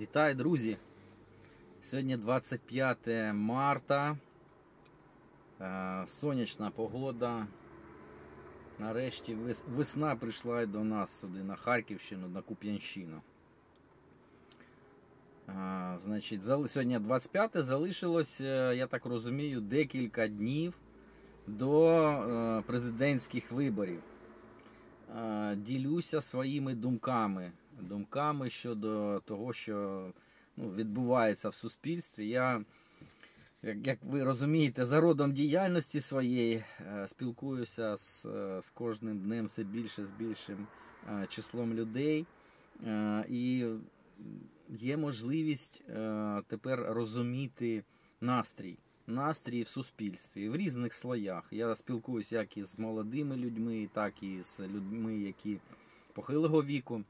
Вітаю, друзі! Сьогодні 25 марта. Е, Сонячна погода. Нарешті весна прийшла до нас сюди, на Харківщину, на Куп'янщину. Е, Значить, сьогодні 25 залишилось, е, я так розумію, декілька днів до президентських виборів. Ділюся своїми думками. Думками щодо того, що ну, відбувається в суспільстві. Я, як, як ви розумієте, за родом діяльності своєї е, спілкуюся з, е, з кожним днем все більше з більшим е, числом людей. І є можливість тепер розуміти настрій. Настрій в суспільстві в різних слоях. Я спілкуюся як із молодими людьми, так і з людьми, які похилого віку.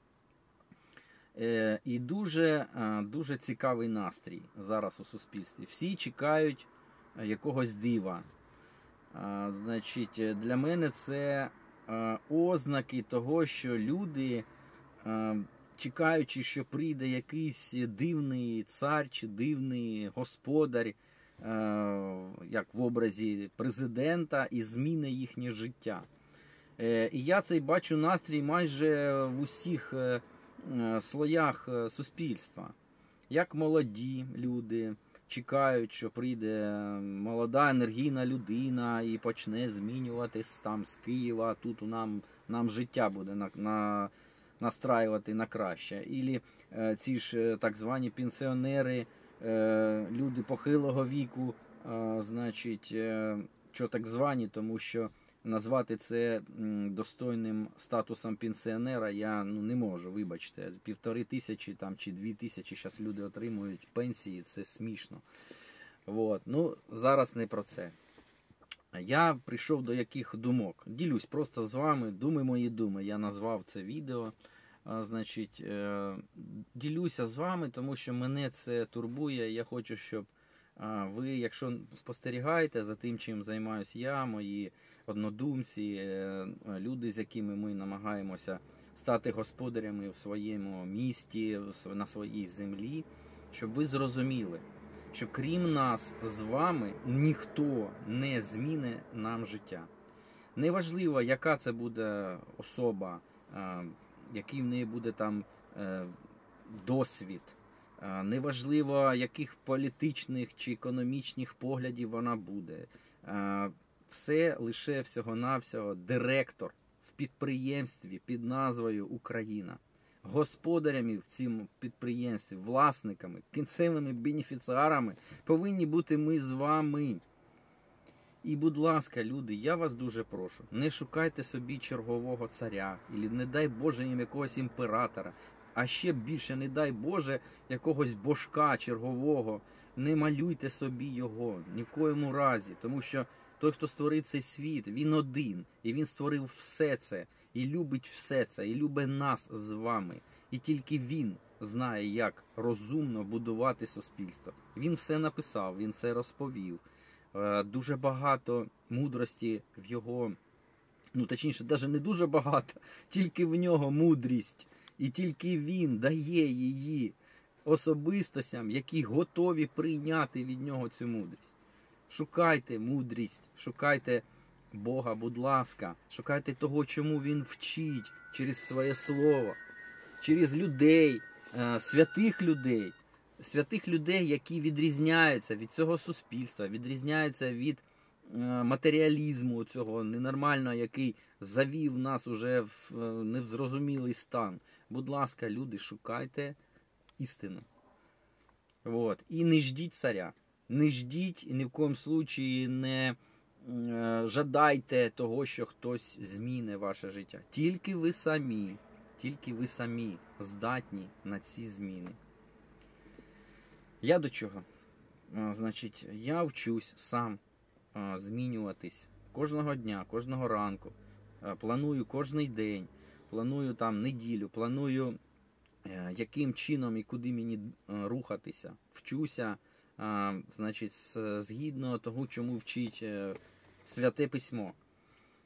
Е, і дуже, е, дуже цікавий настрій зараз у суспільстві. Всі чекають е, якогось дива. Значить, для мене це ознаки того, що люди, чекаючи, що прийде якийсь дивний цар чи дивний господар, як в образі президента, і зміни їхнє життя. І я цей бачу настрій майже в усіх слоях е, суспільства. Як молоді люди чекають, що прийде молода енергійна людина і почне змінюватись там з Києва. Тут нам, нам життя буде на, на, настраювати на краще. Ілі е, ці ж е, так звані пенсіонери, е, люди похилого віку, е, значить, е, що так звані, тому що назвати це достойним статусом пенсіонера я ну, не можу, вибачте. Півтори тисячі там, чи дві тисячі зараз люди отримують пенсії, це смішно. Вот. Ну, зараз не про це. Я прийшов до яких думок. Ділюсь просто з вами, думи мої думи. Я назвав це відео. Значить, е, ділюся з вами, тому що мене це турбує. Я хочу, щоб ви, якщо спостерігаєте за тим, чим займаюся я, мої однодумці, е, люди, з якими ми намагаємося стати господарями в своєму місті, на своїй землі, щоб ви зрозуміли, що крім нас з вами ніхто не зміни нам життя. Неважливо, яка це буде особа, який в неї буде там е, досвід. Е, Неважливо, яких політичних чи економічних поглядів вона буде. Е, Це лише всього-навсього директор в підприємстві під назвою Україна. Господарями в цьому підприємстві, власниками, кінцевими бенефіціарами повинні бути ми з вами. І, будь ласка, люди, я вас дуже прошу, не шукайте собі чергового царя, і не дай Боже їм якогось імператора, а ще більше, не дай Боже, якогось божка чергового. Не малюйте собі його ні в коєму разі, тому що той, хто створив цей світ, він один, і він створив все це, і любить все це, і любить нас з вами. І тільки він знає, як розумно будувати суспільство. Він все написав, він все розповів. Е, Дуже багато мудрості в його, ну точніше, навіть не дуже багато, тільки в нього мудрість, і тільки він дає її особистостям, які готові прийняти від нього цю мудрість. Шукайте мудрість, шукайте Бога, будь ласка, шукайте того, чому Він вчить через своє слово, через людей, е, святих людей, святих людей, які відрізняються від цього суспільства, відрізняються від матеріалізму цього ненормального, який завів нас уже в е, невзрозумілий стан. Будь ласка, люди, шукайте істину. Вот. І не ждіть царя. Не ждіть і ні в коєму случаї не е, жадайте того, що хтось зміни ваше життя. Тільки ви самі, тільки ви самі здатні на ці зміни. Я до чого? Е, Значить, я вчусь сам е, змінюватись кожного дня, кожного ранку. Планую кожний день, планую там неділю, планую е, яким чином і куди мені е, рухатися. Вчуся, значить, згідно того, чому вчить е, святе письмо.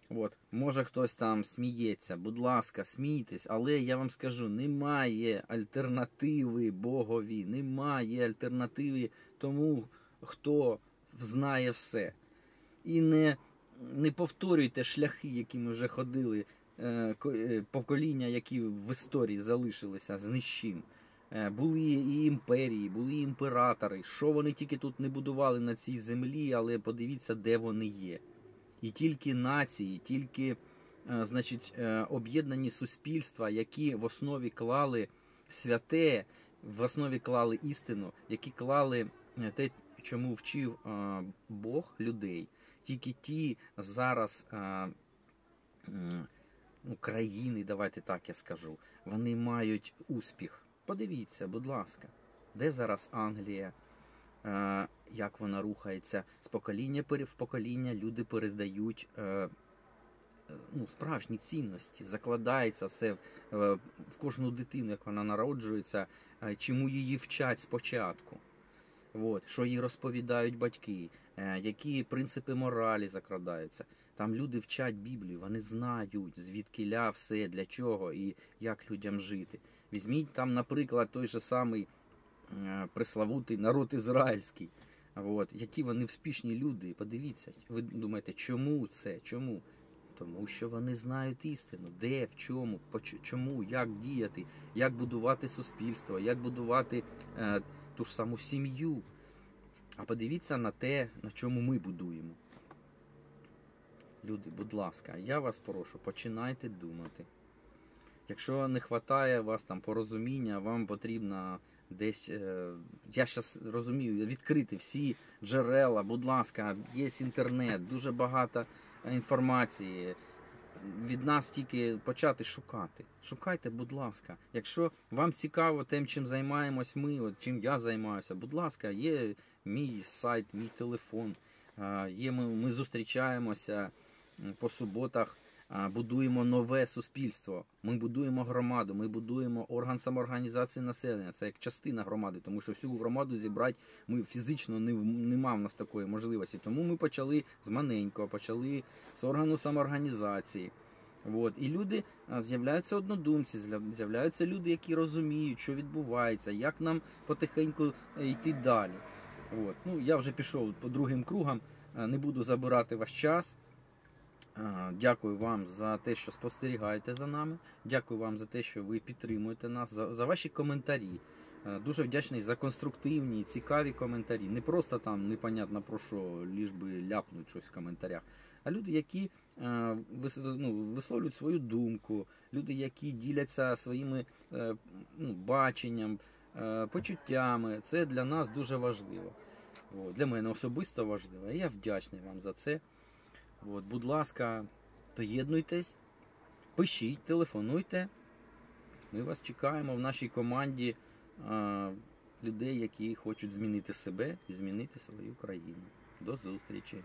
От, може хтось там сміється, будь ласка, смійтесь, але я вам скажу, немає альтернативи Богові, немає альтернативи тому, хто знає все. І не, не повторюйте шляхи, які ми вже ходили, е, е, покоління, які в історії залишилися з нищим. Е, Були і імперії, були і імператори. Що вони тільки тут не будували на цій землі, але подивіться, де вони є. І тільки нації, тільки значить, об'єднані суспільства, які в основі клали святе, в основі клали істину, які клали те, чому вчив Бог людей. Тільки ті зараз е, ну, країни, давайте так я скажу, вони мають успіх. Подивіться, будь ласка, де зараз Англія, е, як вона рухається з покоління в покоління, люди передають е, е, ну, справжні цінності, закладається це в, е, кожну дитину, як вона народжується, е, чому її вчать спочатку. От, що їй розповідають батьки, е, які принципи моралі закрадаються. Там люди вчать Біблію, вони знають, звідкиля все, для чого і як людям жити. Візьміть там, наприклад, той же самий е, преславутий народ ізраїльський. От, які вони успішні люди. Подивіться, ви думаєте, чому це? Чому? Тому що вони знають істину, де, в чому, чому, як діяти, як будувати суспільство, як будувати е, ту ж саму сім'ю. А подивіться на те, на чому ми будуємо. Люди, будь ласка, я вас прошу, починайте думати. Якщо не вистачає вас там порозуміння, вам потрібно десь. е, Я зараз розумію, відкрити всі джерела, будь ласка, є інтернет, дуже багато е, інформації. Від нас тільки почати шукати. Шукайте, будь ласка. Якщо вам цікаво тим, чим займаємось ми, от чим я займаюся, будь ласка, є мій сайт, мій телефон. Є ми, ми зустрічаємося по суботах, будуємо нове суспільство. Ми будуємо громаду, ми будуємо орган самоорганізації населення. Це як частина громади, тому що всю громаду зібрати ми фізично не в- нема в нас такої можливості. Тому ми почали з маленького, почали з органу самоорганізації. От. І люди з'являються однодумці, з'являються люди, які розуміють, що відбувається, як нам потихеньку е, йти далі. От. Ну, я вже пішов по другим кругам, е, не буду забирати ваш час. Е, Дякую вам за те, що спостерігаєте за нами. Дякую вам за те, що ви підтримуєте нас, за, за ваші коментарі. Е, Дуже вдячний за конструктивні, цікаві коментарі. Не просто там непонятно про що, ліж би ляпнуть щось в коментарях. А люди, які е, ну, висловлюють свою думку, люди, які діляться своїми ну, баченням, почуттями. Це для нас дуже важливо. Для мене особисто важливо. Я вдячний вам за це. От, будь ласка, доєднуйтесь, пишіть, телефонуйте. Ми вас чекаємо в нашій команді а, людей, які хочуть змінити себе і змінити свою країну. До зустрічі!